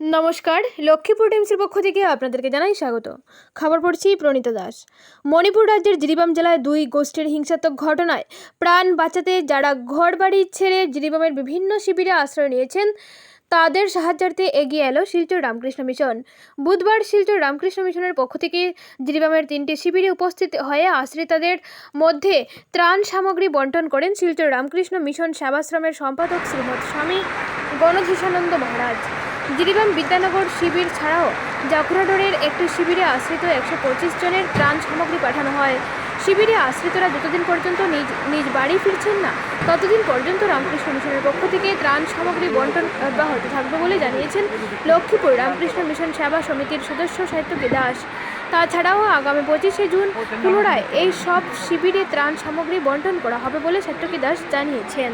নমস্কার, লক্ষ্মীপুর টাইমসের পক্ষ থেকে আপনাদেরকে জানাই স্বাগত। খবর পড়ছি প্রণীতা দাস। মণিপুর রাজ্যের জিরিবাম জেলায় দুই গোষ্ঠীর হিংসাত্মক ঘটনায় প্রাণ বাঁচাতে যারা ঘরবাড়ি ছেড়ে জিরিবামের বিভিন্ন শিবিরে আশ্রয় নিয়েছেন, তাদের সাহায্যার্থে এগিয়ে এলো শিলচর রামকৃষ্ণ মিশন। বুধবার শিলচর রামকৃষ্ণ মিশনের পক্ষ থেকে জিরিবামের তিনটি শিবিরে উপস্থিত হয়ে আশ্রিতাদের মধ্যে ত্রাণ সামগ্রী বন্টন করেন শিলচর রামকৃষ্ণ মিশন সেবাশ্রমের সম্পাদক শ্রীমৎ স্বামী গণধীশানন্দ মহারাজ। জিরিবাম বিদ্যানগর শিবির ছাড়াও জাকুরাডোরের একটি শিবিরে আশ্রিত একশো পঁচিশ জনের ত্রাণ সামগ্রী পাঠানো হয়। শিবিরে আশ্রিতরা যতদিন পর্যন্ত নিজ নিজ বাড়ি ফিরছেন না, ততদিন পর্যন্ত রামকৃষ্ণ মিশনের পক্ষ থেকে ত্রাণ সামগ্রী বন্টন অব্যাহত থাকবে বলে জানিয়েছেন লক্ষ্মীপুর রামকৃষ্ণ মিশন সেবা সমিতির সদস্য সাহিত্যকী দাস। তাছাড়াও আগামী পঁচিশে জুন পুনরায় এই সব শিবিরে ত্রাণ সামগ্রী বন্টন করা হবে বলে সাহিত্যকী দাস জানিয়েছেন।